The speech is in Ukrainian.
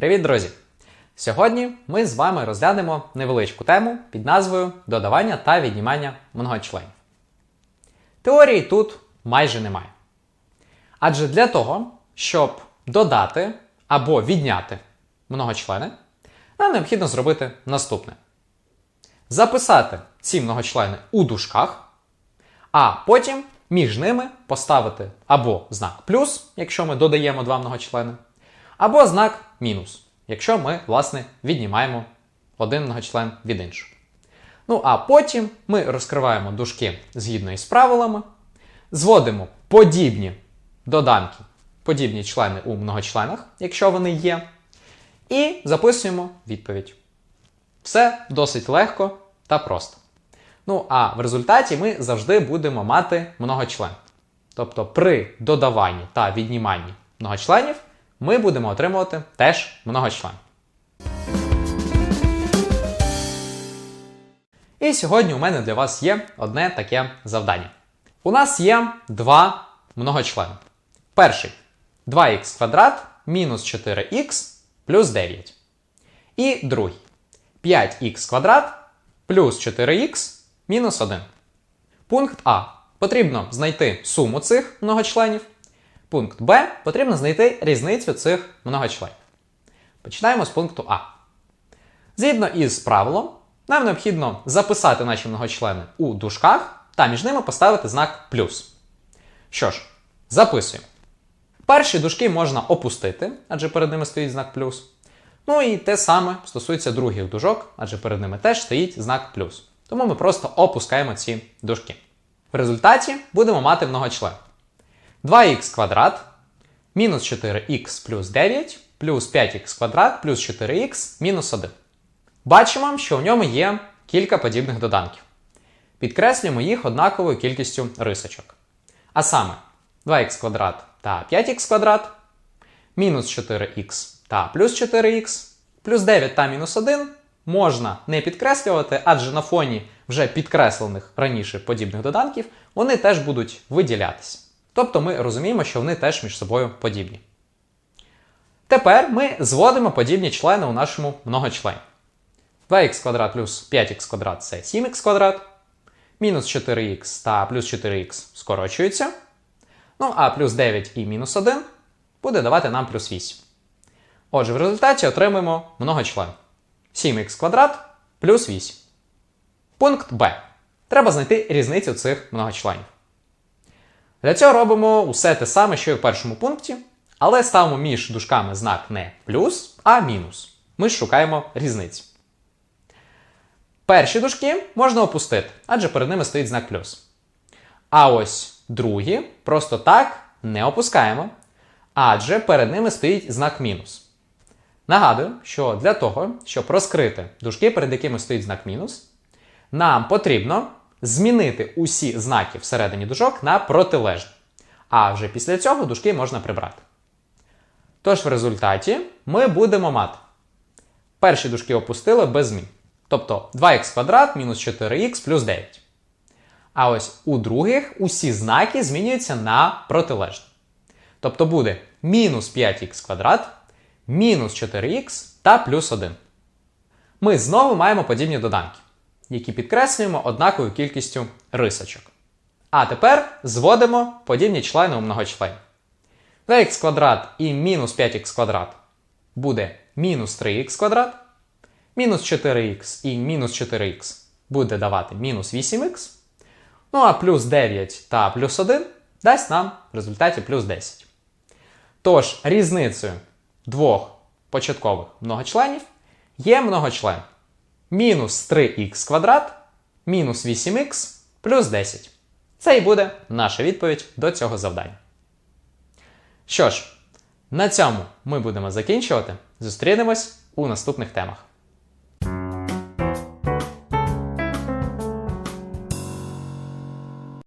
Привіт, друзі! Сьогодні ми з вами розглянемо невеличку тему під назвою Додавання та віднімання многочленів. Теорії тут майже немає. Адже для того, щоб додати або відняти многочлени, нам необхідно зробити наступне: записати ці многочлени у дужках, а потім між ними поставити або знак плюс, якщо ми додаємо два многочлени, або знак мінус, якщо ми, власне, віднімаємо один многочлен від іншого. Ну а потім ми розкриваємо дужки згідно із правилами, зводимо подібні доданки, подібні члени у многочленах, якщо вони є, і записуємо відповідь. Все досить легко та просто. Ну а в результаті ми завжди будемо мати многочлен. Тобто при додаванні та відніманні многочленів ми будемо отримувати теж многочлен. І сьогодні у мене для вас є одне таке завдання. У нас є два многочлени. Перший 2х квадрат мінус 4х плюс 9. І другий 5х квадрат плюс 4х мінус 1. Пункт А. Потрібно знайти суму цих многочленів. Пункт Б. Потрібно знайти різницю цих многочленів. Починаємо з пункту А. Згідно із правилом, нам необхідно записати наші многочлени у дужках та між ними поставити знак плюс. Що ж, записуємо. Перші дужки можна опустити, адже перед ними стоїть знак плюс. Ну і те саме стосується других дужок, адже перед ними теж стоїть знак плюс. Тому ми просто опускаємо ці дужки. В результаті будемо мати многочлен. 2х квадрат мінус 4х плюс 9 плюс 5х квадрат плюс 4х мінус 1. Бачимо, що в ньому є кілька подібних доданків. Підкреслюємо їх однаковою кількістю рисочок. А саме 2х квадрат та 5х квадрат, мінус 4х та плюс 4х, плюс 9 та мінус 1 можна не підкреслювати, адже на фоні вже підкреслених раніше подібних доданків вони теж будуть виділятися. Тобто ми розуміємо, що вони теж між собою подібні. Тепер ми зводимо подібні члени у нашому многочлені. 2х квадрат плюс 5х квадрат це 7х квадрат. Мінус 4х та плюс 4х скорочуються. Ну а плюс 9 і мінус 1 буде давати нам плюс 8. Отже, в результаті отримаємо многочлен. 7х квадрат плюс 8. Пункт Б. Треба знайти різницю цих многочленів. Для цього робимо усе те саме, що і в першому пункті, але ставимо між дужками знак не плюс, а мінус. Ми шукаємо різницю. Перші дужки можна опустити, адже перед ними стоїть знак плюс. А ось другі просто так не опускаємо, адже перед ними стоїть знак мінус. Нагадую, що для того, щоб розкрити дужки, перед якими стоїть знак мінус, нам потрібно змінити усі знаки всередині дужок на протилежні. А вже після цього дужки можна прибрати. Тож в результаті ми будемо мати перші дужки опустили без змін. Тобто 2х квадрат мінус 4х плюс 9. А ось у других усі знаки змінюються на протилежні. Тобто буде мінус 5х квадрат, мінус 4х та плюс 1. Ми знову маємо подібні доданки, які підкреслюємо однаковою кількістю рисочок. А тепер зводимо подібні члени у многочлені. 2х квадрат і мінус 5х квадрат буде мінус 3х квадрат. Мінус 4х і мінус 4х буде давати мінус 8х. Ну а плюс 9 та плюс 1 дасть нам в результаті плюс 10. Тож, різницею двох початкових многочленів є многочлен мінус 3х квадрат мінус 8х плюс 10. Це і буде наша відповідь до цього завдання. Що ж, на цьому ми будемо закінчувати. Зустрінемось у наступних темах.